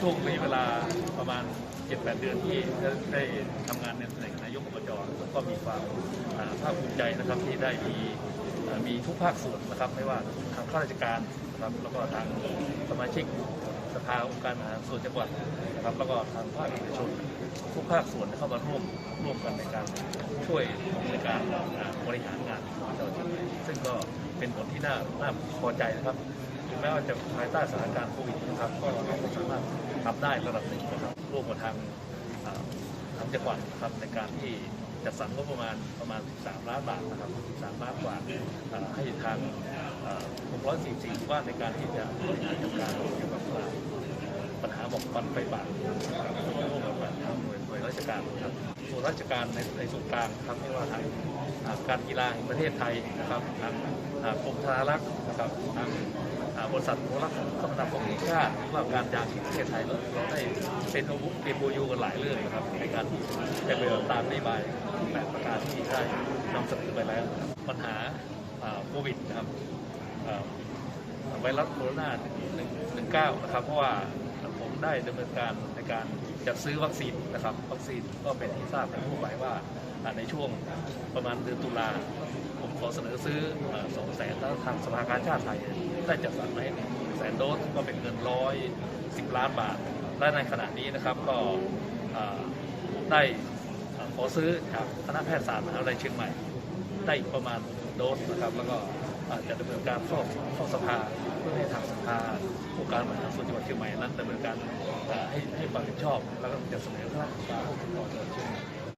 ช่วงระยะเวลาประมาณ 7-8 เดือนที่ได้ทำงานในตำแหน่งนายกอบจก็มีความภาคภูมิใจนะครับที่ได้มีมีทุกภาคส่วนนะครับ ไม่ว่าทางข้าราชการนะครับแล้วก็ทางสมาชิกสภาองค์การบริหาส่วนจังหวัดนะครับแล้วก็ทางภาคเอกชนทุกภาคส่วนเข้ามาร่วมร่วมกันในการช่วยในการบริหารงานของเจ้าหน้าที่ซึ่งก็ เป็นผลที่น่าน่าพอใจนะครับ ถึงแม้ว่าจะภายใต้สถานการณ์โควิดนะครับ ก็เราก็สามารถทำได้ระดับหนึ่งนะครับร่วมกับทางทางจังหวัดนะครับในการที่จัดสรรงบประมาณประมาณ 13 ล้านบาทนะครับ 13 ล้านกว่าให้ทางอ่า644ว่าในการที่จะบริหารจัดการเกี่ยวกับปัญหาหมอกควันไฟป่าร่วมกับทางหน่วยหน่วยราชการนะครับส่วนราชการในในส่วนกลางครับไม่ว่าทาง การกีฬาแห่งประเทศไทยนะครับทางกรมธนารักษ์นะครับทางบริษัทโทรคมนาคมแห่งชาติหรือว่าการยางที่ประเทศไทยเราได้เป็นอาวุธเป็นโบยูกันหลายเรื่องนะครับในการที่จะไปตามนโยบายแปดประการที่ได้นำเสนอไปแล้ว ปัญหาโควิดนะครับไวรัสโคโรนา19นะครับ เพราะว่าผมได้ดำเนินการในการจัดซื้อวัคซีนนะครับ วัคซีนก็เป็นที่ทราบกันทั่วไปว่า ในช่วงประมาณเดือนตุลาผมขอเสนอซื้อสองแสนแล้วทางสภากาชาติไทยได้จัดสรรมาให้แสนโดสก็เป็นเงินร้อยสิบล้านบาท และในขณะนี้นะครับก็ได้ขอซื้อจากคณะแพทยศาสตร์มหาวิทยาลัยเชียงใหม่ ได้ประมาณโดสนะครับ แล้วก็จะดำเนินการเข้าเข้าสภาเพื่อให้ทางสภาองค์การบริหารส่วนจังหวัดเชียงใหม่นั้นดำเนินการให้ให้ความเห็นชอบ แล้วก็จะเสนอคณะกรรมการผู้ปกครองจังหวัดเชียงใหม่